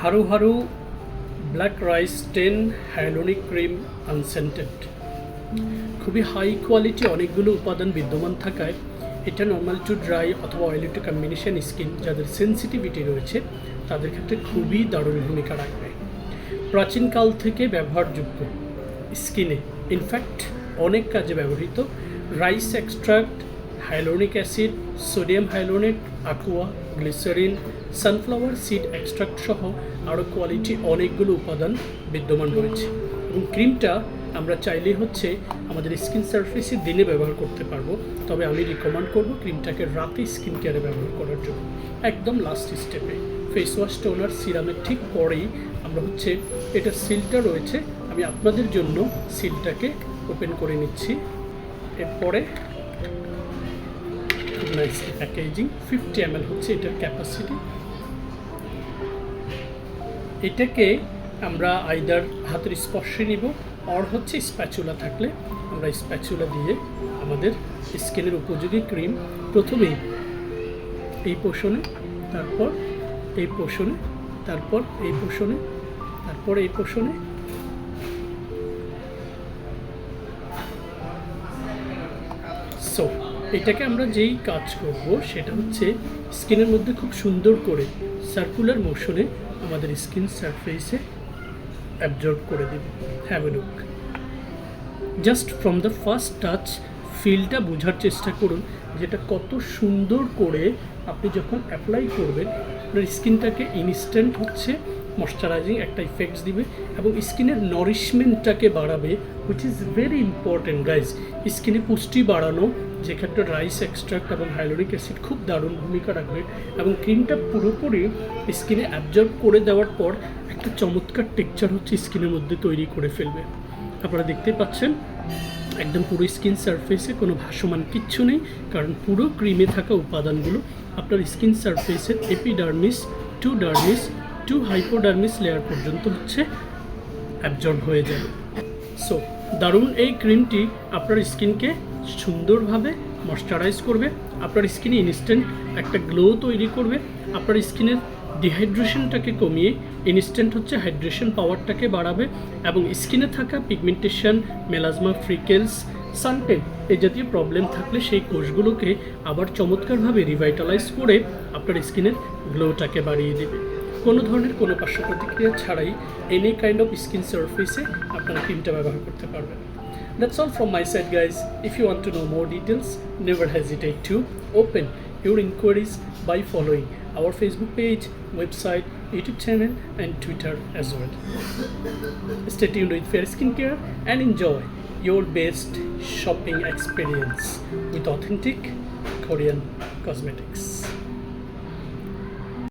Haruharu black rice ten hyaluronic cream unscented খুবই high quality অনেকগুলো উপাদান বিদ্যমান থাকায় এটা নর্মাল টু ড্রাই অথবা অয়েলি টু কম্বিনেশন স্কিন যাদের সেন্সিটিভিটি রয়েছে, তাদের ক্ষেত্রে খুবই দারুণ ভূমিকা রাখবে। প্রাচীনকাল থেকে ব্যবহারযোগ্য স্কিনে ইনফ্যাক্ট অনেক কাজে ব্যবহৃত rice extract hyaluronic acid sodium hyaluronate aqua glycerin, sunflower seed extract সহ আরও কোয়ালিটি অনেকগুলো উপাদান বিদ্যমান রয়েছে। এবং ক্রিমটা আমরা চাইলে হচ্ছে আমাদের স্কিন সারফেসে দিনে ব্যবহার করতে পারব। তবে আমি রিকমেন্ড করব ক্রিমটাকে রাতে স্কিন কেয়ারে ব্যবহার করার জন্য। একদম লাস্ট স্টেপে ফেস ওয়াশ টোনার সিরামের ঠিক পরেই আমরা হচ্ছে এটা সিলটা রয়েছে। আমি আপনাদের জন্য সিলটাকে ওপেন করে নিচ্ছি। এরপরে নাইসলি প্যাকেজিং ফিফটি এম হচ্ছে এটার ক্যাপাসিটি এটাকে আমরা আইদার হাতের স্পর্শে নিব অর হচ্ছে স্প্যাচুলা থাকলে আমরা স্প্যাচুলা দিয়ে আমাদের স্কিনের উপযোগী ক্রিম প্রথমেই এই পোষণে তারপর এই পোষণে তারপর এই পোষণে তারপর এই পোষণে সো এটাকে আমরা যেই কাজ করব, সেটা হচ্ছে স্কিনের মধ্যে খুব সুন্দর করে সার্কুলার মোশনে আমাদের স্কিন সারফেসে অ্যাবজর্ব করে দেবে। Have a look just from the first touch ফিলটা বোঝার চেষ্টা করুন, যেটা কত সুন্দর করে আপনি যখন অ্যাপ্লাই করবেন, আপনার স্কিনটাকে ইনস্ট্যান্ট হচ্ছে ময়শ্চারাইজিং একটা ইফেক্টস দিবে এবং স্কিনের নরিশমেন্টটাকে বাড়াবে which is very important guys স্কিনে পুষ্টি বাড়ানো যেক্ষেত্রে রাইস এক্সট্রাক্ট এবং হাইলোরিক অ্যাসিড খুব দারুণ ভূমিকা রাখবে এবং ক্রিমটা পুরোপুরি স্কিনে অ্যাবজর্ব করে দেওয়ার পর একটা চমৎকার টেক্সচার হচ্ছে স্কিনের মধ্যে তৈরি করে ফেলবে। আপনারা দেখতে পাচ্ছেন, একদম পুরো স্কিন সারফেসে কোনো ভাসমান কিচ্ছু নেই, কারণ পুরো ক্রিমে থাকা উপাদানগুলো আপনার স্কিন সারফেসের epidermis to dermis to hypodermis layer পর্যন্ত হচ্ছে অ্যাবজর্ব হয়ে যাবে সো দারুণ এই ক্রিমটি আপনার স্কিনকে সুন্দরভাবে ময়শ্চারাইজ করবে, আপনার স্কিনে ইনস্ট্যান্ট একটা গ্লো তৈরি করবে, আপনার স্কিনের ডিহাইড্রেশনটাকে কমিয়ে ইনস্ট্যান্ট হচ্ছে হাইড্রেশন পাওয়ারটাকে বাড়াবে এবং স্কিনে থাকা পিগমেন্টেশন মেলাজমা ফ্রিকেলস সানটেন এই জাতীয় প্রবলেম থাকলে সেই কোষগুলোকে আবার চমৎকারভাবে রিভাইটালাইজ করে আপনার স্কিনের গ্লোটাকে বাড়িয়ে দেবে। কোনো ধরনের কোনো পার্শ্ব প্রতিক্রিয়া ছাড়াই এনি কাইন্ড অফ স্কিন সার্ফেসে আপনারা ক্রিমটা ব্যবহার করতে পারবেন। That's all from my side guys if you want to know more details never hesitate to open your inquiries by following our Facebook page website YouTube channel and Twitter as well stay Yoon with fair skin care and enjoy your best shopping experience with authentic Korean cosmetics